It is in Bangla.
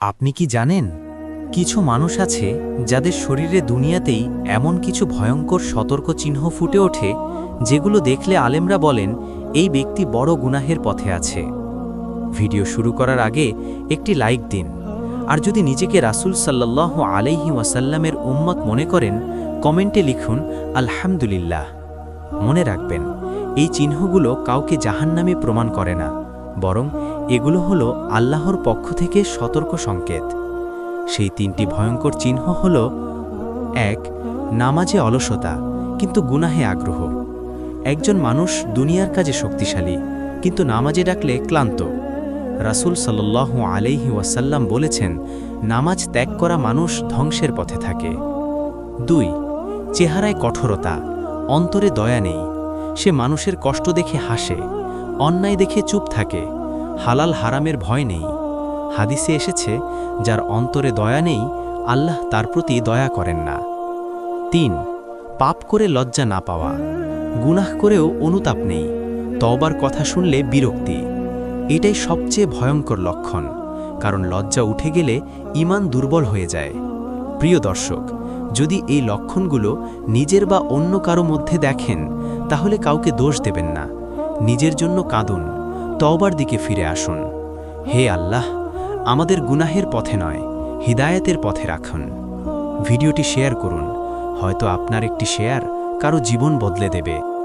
আপনি কি জানেন? কিছু মানুষ আছে যাদের শরীরে দুনিয়াতেই এমন কিছু ভয়ঙ্কর সতর্ক চিহ্ন ফুটে ওঠে, যেগুলো দেখলে আলেমরা বলেন, এই ব্যক্তি বড় গুনাহের পথে আছে। ভিডিও শুরু করার আগে একটি লাইক দিন। আর যদি নিজেকে রাসূল সাল্লাহ আলাইহি ওয়াসাল্লামের উম্মত মনে করেন, কমেন্টে লিখুন, আলহামদুলিল্লাহ। মনে রাখবেন, এই চিহ্নগুলো কাউকে জাহান্নামে প্রমাণ করে না, বরং এগুলো হলো আল্লাহর পক্ষ থেকে সতর্ক সংকেত। সেই তিনটি ভয়ঙ্কর চিহ্ন হল, এক, নামাজে অলসতা, কিন্তু গুনাহে আগ্রহ। একজন মানুষ দুনিয়ার কাজে শক্তিশালী, কিন্তু নামাজে ডাকলে ক্লান্ত। রাসূল সাল্লাল্লাহু আলাইহি ওয়াসাল্লাম বলেছেন, নামাজ ত্যাগ করা মানুষ ধ্বংসের পথে থাকে। দুই, চেহারায় কঠোরতা, অন্তরে দয়া নেই। সে মানুষের কষ্ট দেখে হাসে, অন্যায় দেখে চুপ থাকে। হালাল হারামের ভয় নেই। হাদিসে এসেছে, যার অন্তরে দয়া নেই, আল্লাহ তার প্রতি দয়া করেন না। তিন, পাপ করে লজ্জা না পাওয়া। গুনাহ করেও অনুতাপ নেই। তবার কথা শুনলে বিরক্তি। এটাই সবচেয়ে ভয়ঙ্কর লক্ষণ, কারণ লজ্জা উঠে গেলে ইমান দুর্বল হয়ে যায়। প্রিয় দর্শক, যদি এই লক্ষণগুলো নিজের বা অন্য কারও মধ্যে দেখেন, তাহলে কাউকে দোষ দেবেন না। নিজের জন্য কাঁদুন। তওবার দিকে ফিরে আসুন। হে আল্লাহ, আমাদের গুনাহের পথে নয়, হৃদায়তের পথে রাখুন। ভিডিওটি শেয়ার করুন, হয়তো আপনার একটি শেয়ার কারও জীবন বদলে দেবে।